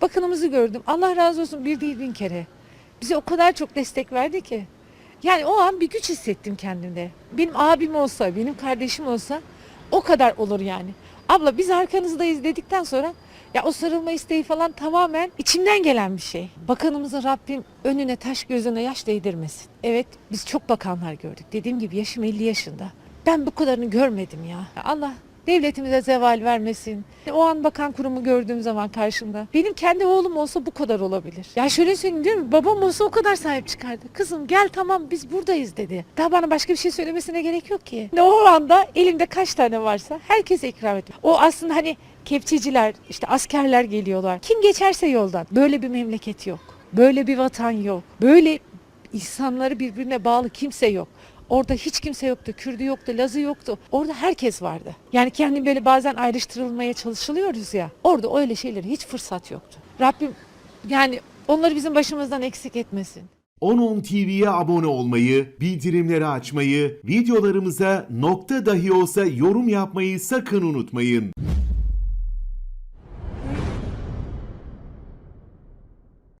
Bakanımızı gördüm. Allah razı olsun bir değil bin kere. Bize o kadar çok destek verdi ki. Yani o an bir güç hissettim kendimde. Benim abim olsa, benim kardeşim olsa o kadar olur yani. Abla biz arkanızdayız dedikten sonra ya o sarılma isteği falan tamamen içimden gelen bir şey. Bakanımıza Rabbim önüne taş gözüne yaş değdirmesin. Evet biz çok bakanlar gördük. Dediğim gibi yaşım 50 yaşında. Ben bu kadarını görmedim ya. Allah devletimize zeval vermesin. O an bakan kurumu gördüğüm zaman karşımda. Benim kendi oğlum olsa bu kadar olabilir. Ya şöyle söyleyeyim değil? Babam olsa o kadar sahip çıkardı. Kızım gel tamam biz buradayız dedi. Daha bana başka bir şey söylemesine gerek yok ki. O anda elimde kaç tane varsa herkese ikram ettim. O aslında hani kepçeciler, işte askerler geliyorlar. Kim geçerse yoldan. Böyle bir memleket yok. Böyle bir vatan yok. Böyle insanları birbirine bağlı kimse yok. Orada hiç kimse yoktu. Kürdü yoktu, Lazı yoktu. Orada herkes vardı. Yani kendim böyle bazen ayrıştırılmaya çalışılıyoruz ya. Orada öyle şeylere hiç fırsat yoktu. Rabbim yani onları bizim başımızdan eksik etmesin. 10.10 TV'ye abone olmayı, bildirimleri açmayı, videolarımıza nokta dahi olsa yorum yapmayı sakın unutmayın.